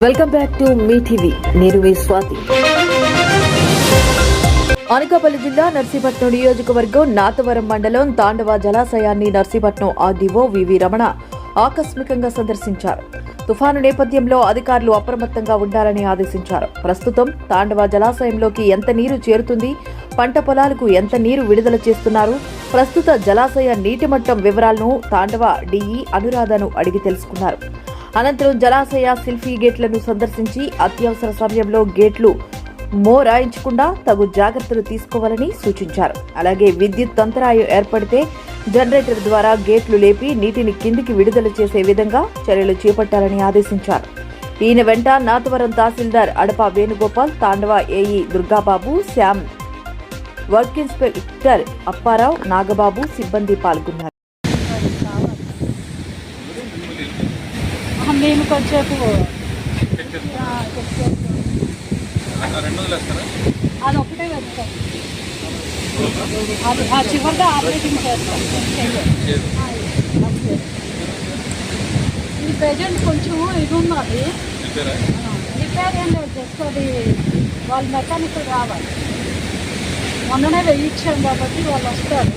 Welcome back to me TV. నేను మీ స్వాతి. అనకాపల్లి జిల్లా నర్సీపట్నం నియోజకవర్గం నాతవరం మండలం తాండవ జలాశయాన్ని Narsipatnam RDO V V Ramana ఆకస్మికంగా సందర్శించారు. తుఫాను నేపథ్యంలో అధికారులు అప్రమత్తంగా ఉండాలని ఆదేశించారు. ప్రస్తుతం తాండవ జలాశయంలోకి ఎంత నీరు చేరుతుంది పంట పొలాలకు ఎంత నీరు విడుదల చేస్తున్నారు ప్రస్తుత జలాశయ నీటి మట్టం వివరాలను తాండవ డిఈ అనురాధను అడిగి తెలుసుకున్నారు. అనంతరం జలాశయ సిల్ఫీ గేట్లను సందర్శించి అత్యవసర సమయంలో గేట్లు మోరాయించకుండా తగు జాగ్రత్తలు తీసుకోవాలని సూచించారు. అలాగే విద్యుత్ అంతరాయం ఏర్పడితే జనరేటర్ ద్వారా గేట్లు లేపి నీటిని కిందికి విడుదల చేసే విధంగా చర్యలు చేపట్టాలని ఆదేశించారు. ఈయన వెంట Nathavaram tahsildar Adapa Venugopal Tandava AE Durgababu Shyam work inspector Apparao Nagababu సిబ్బంది పాల్గొన్నారు. మేము కొంచెంసేపు అది ఒకటే వెళ్తాం అది ఆ చివరిగా ఆపరేటింగ్ చేస్తాం. ఈ ప్రజెంట్ కొంచెం ఇది ఉన్నది. రిపేర్? ఏం లేదు జస్ట్ అది వాళ్ళ మెకానిక్ రావాలి. మొన్ననే వేయించాం కాబట్టి వాళ్ళు వస్తారు.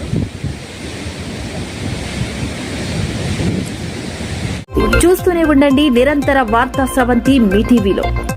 చూస్తూనే ఉండండి. నిరంతర వార్తా స్రవంతి మీ టీవీలో.